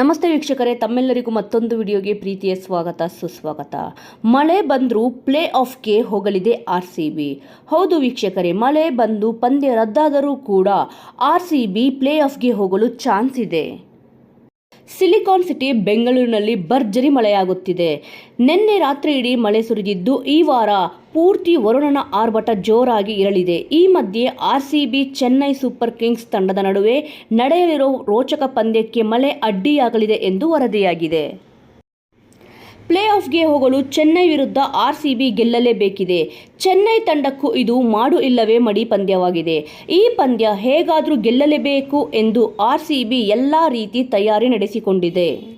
ನಮಸ್ತೆ ವೀಕ್ಷಕರೇ, ತಮ್ಮೆಲ್ಲರಿಗೂ ಮತ್ತೊಂದು ವಿಡಿಯೋಗೆ ಪ್ರೀತಿಯ ಸ್ವಾಗತ, ಸುಸ್ವಾಗತ. ಮಳೆ ಬಂದರೂ ಪ್ಲೇ ಆಫ್ಗೆ ಹೋಗಲಿದೆ ಆರ್ ಸಿ ಬಿ ಹೌದು ವೀಕ್ಷಕರೇ, ಮಳೆ ಬಂದು ಪಂದ್ಯ ರದ್ದಾದರೂ ಕೂಡ ಆರ್ ಸಿ ಬಿ ಪ್ಲೇ ಆಫ್ಗೆ ಹೋಗಲು ಚಾನ್ಸ್ ಇದೆ. ಸಿಲಿಕಾನ್ ಸಿಟಿ, ಬೆಂಗಳೂರಿನಲ್ಲಿ ಭರ್ಜರಿ ಮಳೆಯಾಗುತ್ತಿದೆ. ನಿನ್ನೆ ರಾತ್ರಿ ಇಡೀ ಮಳೆ ಸುರಿದಿದ್ದು, ಈ ವಾರ ಪೂರ್ತಿ ವರುಣನ ಆರ್ಭಟ ಜೋರಾಗಿ ಇರಲಿದೆ. ಈ ಮಧ್ಯೆ ಆರ್ಸಿಬಿ ಚೆನ್ನೈ ಸೂಪರ್ ಕಿಂಗ್ಸ್ ತಂಡದ ನಡುವೆ ನಡೆಯಲಿರೋ ರೋಚಕ ಪಂದ್ಯಕ್ಕೆ ಮಳೆ ಅಡ್ಡಿಯಾಗಲಿದೆ ಎಂದು ವರದಿಯಾಗಿದೆ. ಪ್ಲೇ ಆಫ್ಗೆ ಹೋಗಲು ಚೆನ್ನೈ ವಿರುದ್ಧ ಆರ್ಸಿಬಿ ಗೆಲ್ಲಲೇಬೇಕಿದೆ. ಚೆನ್ನೈ ತಂಡಕ್ಕೂ ಇದು ಮಾಡು ಇಲ್ಲವೇ ಮಡಿ ಪಂದ್ಯವಾಗಿದೆ. ಈ ಪಂದ್ಯ ಹೇಗಾದರೂ ಗೆಲ್ಲಲೇಬೇಕು ಎಂದು ಆರ್ಸಿಬಿ ಎಲ್ಲ ರೀತಿ ತಯಾರಿ ನಡೆಸಿಕೊಂಡಿದೆ.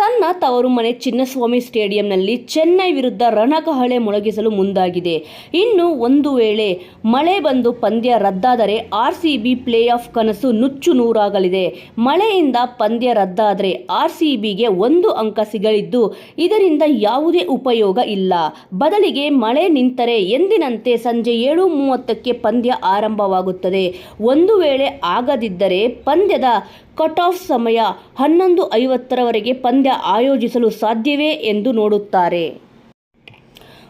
ತನ್ನ ತವರು ಮನೆ ಚಿನ್ನಸ್ವಾಮಿ ಸ್ಟೇಡಿಯಂನಲ್ಲಿ ಚೆನ್ನೈ ವಿರುದ್ಧ ರಣಕಹಳೆ ಮೊಳಗಿಸಲು ಮುಂದಾಗಿದೆ. ಇನ್ನು ಒಂದು ವೇಳೆ ಮಳೆ ಬಂದು ಪಂದ್ಯ ರದ್ದಾದರೆ R C B playoff ಕನಸು ನುಚ್ಚು ನೂರಾಗಲಿದೆ. ಮಳೆಯಿಂದ ಪಂದ್ಯ ರದ್ದಾದರೆ ಆರ್ ಸಿ ಬಿಗೆ ಒಂದು ಅಂಕ ಸಿಗಲಿದ್ದು ಇದರಿಂದ ಯಾವುದೇ ಉಪಯೋಗ ಇಲ್ಲ. ಬದಲಿಗೆ ಮಳೆ ನಿಂತರೆ ಎಂದಿನಂತೆ ಸಂಜೆ ಏಳು ಮೂವತ್ತಕ್ಕೆ ಪಂದ್ಯ ಆರಂಭವಾಗುತ್ತದೆ. ಒಂದು ವೇಳೆ ಆಗದಿದ್ದರೆ ಪಂದ್ಯದ ಕಟ್ ಆಫ್ ಸಮಯ ಹನ್ನೊಂದು ಐವತ್ತರವರೆಗೆ ಪಂದ್ಯ ಆಯೋಜಿಸಲು ಸಾಧ್ಯವೇ ಎಂದು ನೋಡುತ್ತಾರೆ.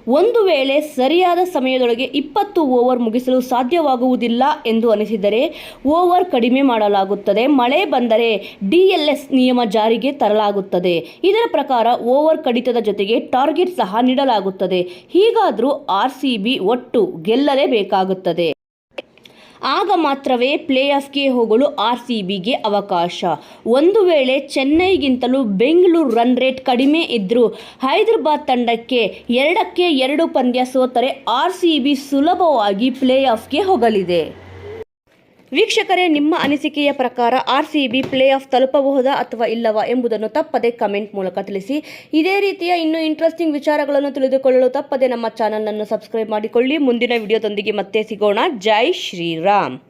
ಒಂದು ವೇಳೆ ಸರಿಯಾದ ಸಮಯದೊಳಗೆ ಇಪ್ಪತ್ತು ಓವರ್ ಮುಗಿಸಲು ಸಾಧ್ಯವಾಗುವುದಿಲ್ಲ ಎಂದು ಅನಿಸಿದರೆ ಓವರ್ ಕಡಿಮೆ ಮಾಡಲಾಗುತ್ತದೆ. ಮಳೆ ಬಂದರೆ ಡಿಎಲ್ಎಸ್ ನಿಯಮ ಜಾರಿಗೆ ತರಲಾಗುತ್ತದೆ. ಇದರ ಪ್ರಕಾರ ಓವರ್ ಕಡಿತದ ಜೊತೆಗೆ ಟಾರ್ಗೆಟ್ ಸಹ ನೀಡಲಾಗುತ್ತದೆ. ಹೀಗಾದರೂ ಆರ್ ಒಟ್ಟು ಗೆಲ್ಲಲೇಬೇಕಾಗುತ್ತದೆ ಆಗ ಮಾತ್ರವೇ ಪ್ಲೇ ಆಫ್ಗೆ ಹೋಗಲು ಆರ್ ಸಿ ಬಿಗೆ ಅವಕಾಶ. ಒಂದು ವೇಳೆ ಚೆನ್ನೈಗಿಂತಲೂ ಬೆಂಗಳೂರು ರನ್ ರೇಟ್ ಕಡಿಮೆ ಇದ್ದರೂ ಹೈದರಾಬಾದ್ ತಂಡಕ್ಕೆ ಎರಡಕ್ಕೆ ಎರಡು ಪಂದ್ಯ ಸೋತರೆ ಆರ್ ಸಿ ಬಿ ಸುಲಭವಾಗಿ ಪ್ಲೇ ಆಫ್ಗೆ ಹೋಗಲಿದೆ. ವೀಕ್ಷಕರೇ, ನಿಮ್ಮ ಅನಿಸಿಕೆಯ ಪ್ರಕಾರ R C B playoff ತಲುಪಬಹುದಾ ಅಥವಾ ಇಲ್ಲವಾ ಎಂಬುದನ್ನು ತಪ್ಪದೆ ಕಮೆಂಟ್ ಮೂಲಕ ತಿಳಿಸಿ. ಇದೇ ರೀತಿಯ ಇನ್ನೂ ಇಂಟ್ರೆಸ್ಟಿಂಗ್ ವಿಚಾರಗಳನ್ನು ತಿಳಿದುಕೊಳ್ಳಲು ತಪ್ಪದೆ ನಮ್ಮ ಚಾನಲನ್ನು ಸಬ್ಸ್ಕ್ರೈಬ್ ಮಾಡಿಕೊಳ್ಳಿ. ಮುಂದಿನ ವಿಡಿಯೋದೊಂದಿಗೆ ಮತ್ತೆ ಸಿಗೋಣ. ಜೈ ಶ್ರೀರಾಮ್.